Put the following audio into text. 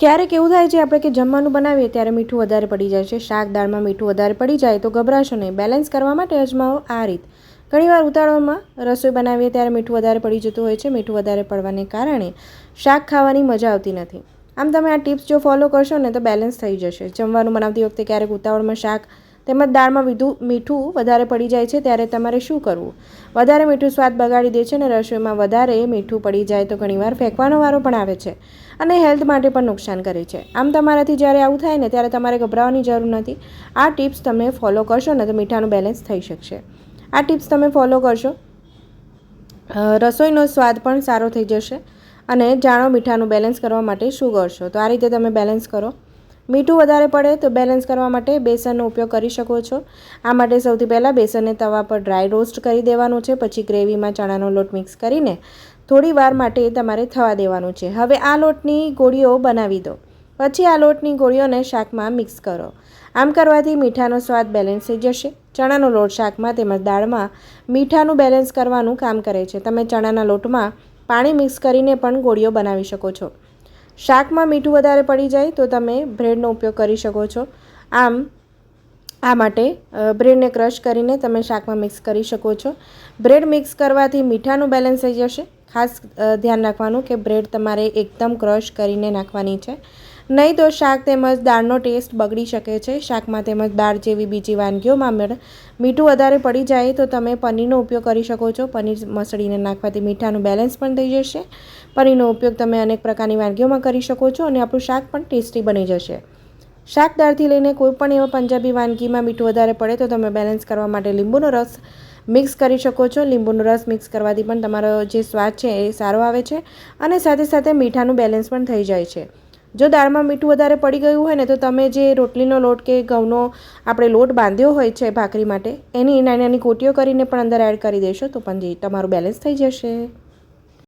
ક્યારેક એવું થાય છે આપણે કે જમવાનું બનાવીએ ત્યારે મીઠું વધારે પડી જાય છે. શાક દાળમાં મીઠું વધારે પડી જાય તો ગભરાશો નહીં. બેલેન્સ કરવા માટે અજમાવો આ રીત. ઘણીવાર ઉતાવળમાં રસોઈ બનાવીએ ત્યારે મીઠું વધારે પડી જતું હોય છે. મીઠું વધારે પડવાને કારણે શાક ખાવાની મજા આવતી નથી. આમ તમે આ ટિપ્સ જો ફોલો કરશો ને તો બેલેન્સ થઈ જશે. જમવાનું બનાવતી વખતે ક્યારેક ઉતાવળમાં શાક તેમજ દાળમાં વિધુ, મીઠું વધારે પડી જાય છે ત્યારે તમારે શું કરવું? વધારે મીઠું સ્વાદ બગાડી દે છે અને રસોઈમાં વધારે મીઠું પડી જાય તો ઘણીવાર ફેંકવાનો વારો પણ આવે છે અને હેલ્થ માટે પણ નુકસાન કરે છે. આમ તમારાથી જ્યારે આવું થાય ને ત્યારે તમારે ગભરાવાની જરૂર નથી. આ ટિપ્સ તમે ફોલો કરશો ને તો મીઠાનું બેલેન્સ થઈ શકશે. આ ટિપ્સ તમે ફોલો કરશો રસોઈનો સ્વાદ પણ સારો થઈ જશે અને જાણો મીઠાનું બેલેન્સ કરવા માટે શું કરશો. તો આ રીતે તમે બેલેન્સ કરો. મીઠું વધારે પડે તો બેલેન્સ કરવા માટે બેસનનો ઉપયોગ કરી શકો છો. આ માટે સૌથી પહેલાં બેસનને તવા પર ડ્રાય રોસ્ટ કરી દેવાનું છે, પછી ગ્રેવીમાં ચણાનો લોટ મિક્સ કરીને થોડી વાર માટે તમારે થવા દેવાનું છે. હવે આ લોટની ગોળીઓ બનાવી દો. પછી આ લોટની ગોળીઓને શાકમાં મિક્સ કરો. આમ કરવાથી મીઠાનો સ્વાદ બેલેન્સ થઈ જશે. ચણાનો લોટ શાકમાં તેમજ દાળમાં મીઠાનું બેલેન્સ કરવાનું કામ કરે છે. તમે ચણાના લોટમાં પાણી મિક્સ કરીને પણ ગોળીઓ બનાવી શકો છો. શાકમાં મીઠું વધારે પડી જાય તો તમે બ્રેડનો ઉપયોગ કરી શકો છો. આમ, આ માટે બ્રેડને ક્રશ કરીને તમે શાકમાં મિક્સ કરી શકો છો. બ્રેડ મિક્સ કરવાથી મીઠાનું બેલેન્સ થઈ જશે. ખાસ ધ્યાન રાખવાનું કે બ્રેડ તમારે એકદમ ક્રશ કરીને નાખવાની છે. નહીં તો શાક તેમજ દાળનો ટેસ્ટ બગડી શકે છે. શાકમાં તેમજ દાળ જેવી બીજી વાનગીઓમાં મીઠું વધારે પડી જાય તો તમે પનીરનો ઉપયોગ કરી શકો છો. પનીર મસળીને નાખવાથી મીઠાનું બેલેન્સ પણ થઈ જશે. પનીરનો ઉપયોગ તમે અનેક પ્રકારની વાનગીઓમાં કરી શકો છો અને આપણું શાક પણ ટેસ્ટી બની જશે. શાક દાળથી લઈને કોઈ પણ એવા પંજાબી વાનગીમાં મીઠું વધારે પડે તો તમે બેલેન્સ કરવા માટે લીંબુનો રસ મિક્સ કરી શકો છો. લીંબુનો રસ મિક્સ કરવાથી પણ તમારો જે સ્વાદ છે એ સારો આવે છે અને સાથે સાથે મીઠાનું બેલેન્સ પણ થઈ જાય છે. જો દાળમાં મીઠું વધારે પડી ગયું હોય ને તો તમે જે રોટલીનો લોટ કે ઘઉંનો આપણે લોટ બાંધ્યો હોય છે ભાખરી માટે, એની નાની નાની કોટીઓ કરીને પણ અંદર એડ કરી દેશો તો પણ જે તમારું બેલેન્સ થઈ જશે.